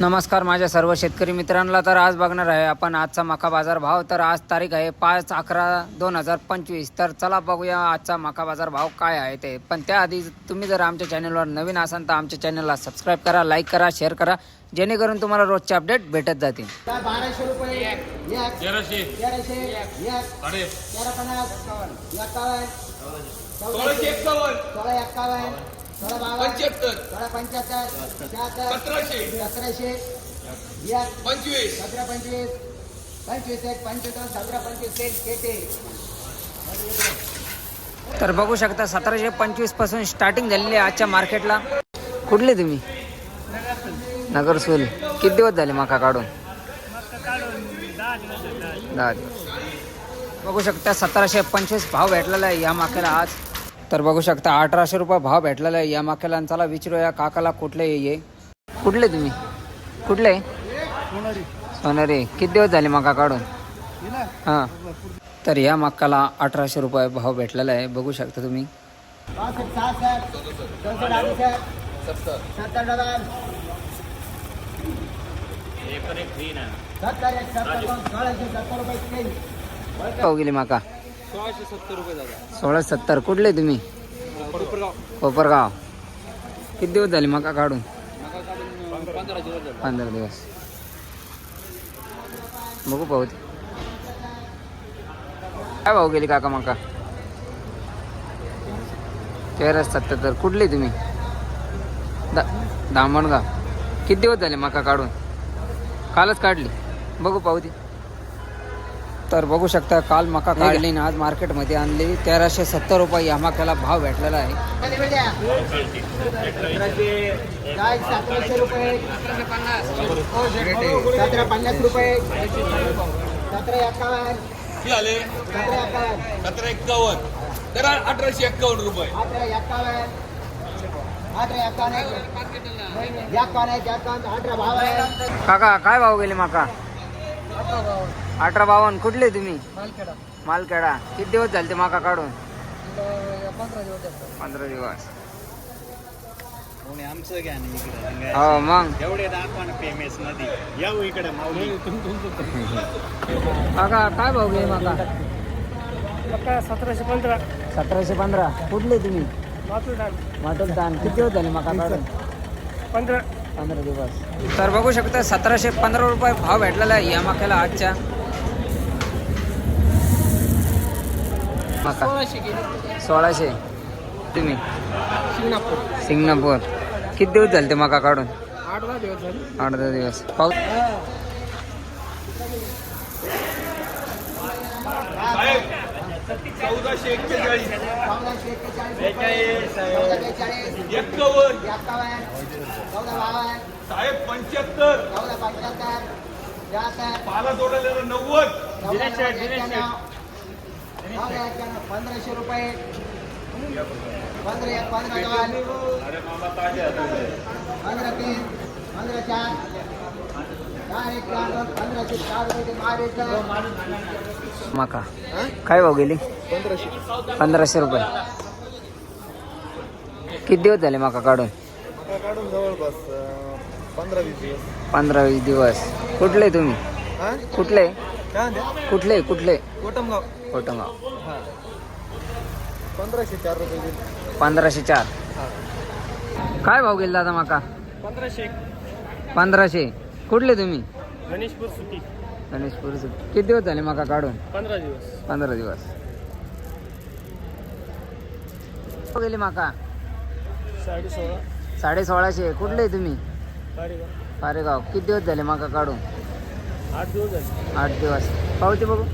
नमस्कार माझ्या सर्व शेतकरी मित्रांना तर आज बघणार आहे आपण आजचा मका बाजार भाव. तर आज तारीख आहे पाच अकरा दोन हजार पंचवीस. तर चला बघूया आजचा मका बाजार भाव काय आहे ते. पण त्याआधी तुम्ही जर आमच्या चॅनलवर नवीन असाल तर आमच्या चॅनलला सबस्क्राईब करा लाईक करा शेअर करा जेणेकरून तुम्हाला रोजचे अपडेट भेटत जातील. बाराशे रुपये एक तेराशे. तेराशे सोळा बावन्न पंच्याहत्तर. सोळा पंच्याहत्तर शहात्तर सतराशे. सतराशे. एक पंचवीस. सतरा पंचवीस. पंचवीस एक पंचवीस सतरा पंचवीस एक तेहतीस तर बघू शकता सतराशे पंचवीसपासून स्टार्टिंग झालेली आहे आजच्या मार्केटला कुठले तुम्ही? नगरसूल किती दिवस झाले मका काढून? दहा दिवस. बघू शकता सतराशे पंचवीस भाव भेटलेला आहे या माक्याला आज. तर बघू शकता अठराशे रुपये भाव भेटलेला आहे. या माकेलांचाला विचारू या काकाला कुठले ये कुठले तुम्ही? कुठले? सोनारी. किती दिवस झाले मका काढून? हां. तर या मक्काला अठराशे रुपये भाव भेटलेला आहे. बघू शकता तुम्ही. गेली माका. सोळाशे सत्तर रुपये दादा. सोळा सत्तर. कुठले तुम्ही? कोपरगाव. कोपरगाव. किती दिवस झाले मका काढून? नका काढून पंधरा दिवस झाले. पंधरा दिवस. बघू पाहू ते. काय भाऊ गेली काका मका? तेरा सत्याहत्तर कुठले तुम्ही? दा दामणगाव. किती दिवस झाले मका काढून? कालच काढली. बघू पाहू ती. तर बघू शकता काल मका काढली आणि आज मार्केटमध्ये आणली. तेराशे सत्तर रुपये या मक्याला भाव भेटलेला आहे. रुपये सतरा रुपये एक्कावन्न तर अठराशे एक्कावन्न रुपये एकावन्न. बावन्न काका काय भाव गेले माका? अठरा बावन्न कुठले तुम्ही? मालखेडा. मालखेडा. किती दिवस झाले ते माका काढून? पंधरा दिवस पंधरा दिवस. आमचं घ्या ना इकडे. हो मग. एवढे दाखवा फेमस येऊ इकडे माऊली. काका काय भाव गेले माका? सतराशे पंधरा. सतराशे पंधरा. कुठले तुम्ही? मटन ताण किती दिवस झाले माका काढून? पंधरा. पंधरा दिवस. तर बघू शकता सतराशे पंधरा रुपये भाव भेटलेला आहे या मक्याला आजच्या. मका सोळाशे तुम्ही? शिंगणापूर सिंगणापूर किती दिवस झाले ते मका काढून? आठ दहा दिवस झाले. आठ दहा दिवस. पाऊस चौदाशे एक्केचाळीस. साहेब पंच्याहत्तर. पाला जोडलेलं नव्वद. पंधराशे रुपये. पंधरा पंधरा दोन. पंधरा तीन पंधरा चार. चार एक चार दोन पंधराशे चार रुपये ते मारायचं मका. काय भाव गेली? पंधराशे. पंधराशे रुपये. किती दिवस झाले मका काढून? काढून जवळपास पंधरा वीस दिवस. पंधरा वीस दिवस. कुठले तुम्ही? हा? कुठले? काय म्हणते? कुठले कुठले? कोटमगाव. कोटंगाव हा. पंधराशे चार रुपये दिले. पंधराशे चार. काय भाव गेला दादा माका? पंधराशे पंधराशे. कुठले तुम्ही? गणेशपूर सुट्टी. गणेशपूर किती दिवस झाले माका काढून? पंधरा दिवस. पंधरा दिवस. भाव गेली माका? साडे सोळा साडे सोळाशे कुठले तुम्ही? साडेगाव पारेगाव. किती दिवस झाले माका काढून? आठ दिवस आठ दिवस. पावती बघू.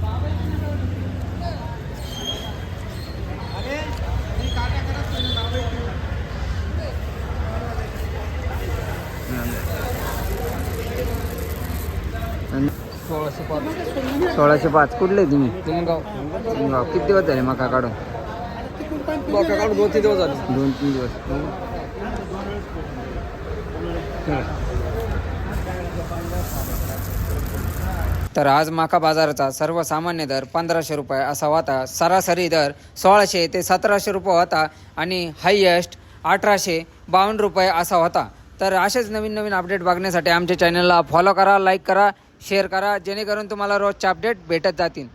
सोळाशे पाच. कुठले तुम्ही? गाव किती दिवस झाले मका काढून? मका काढून दोन तीन दिवस झाले. दोन तीन दिवस तर आज माका बाजाराचा सर्वसामान्य दर पंधराशे रुपये असा होता सरासरी दर सोळाशे ते सतराशे रुपये होता आणि हायएस्ट अठराशे बावन्न रुपये असा होता. तर असेच नवीन नवीन अपडेट बघण्यासाठी आमच्या चॅनलला फॉलो करा लाईक करा शेअर करा जेणेकरून तुम्हाला रोजचे अपडेट भेटत जातील.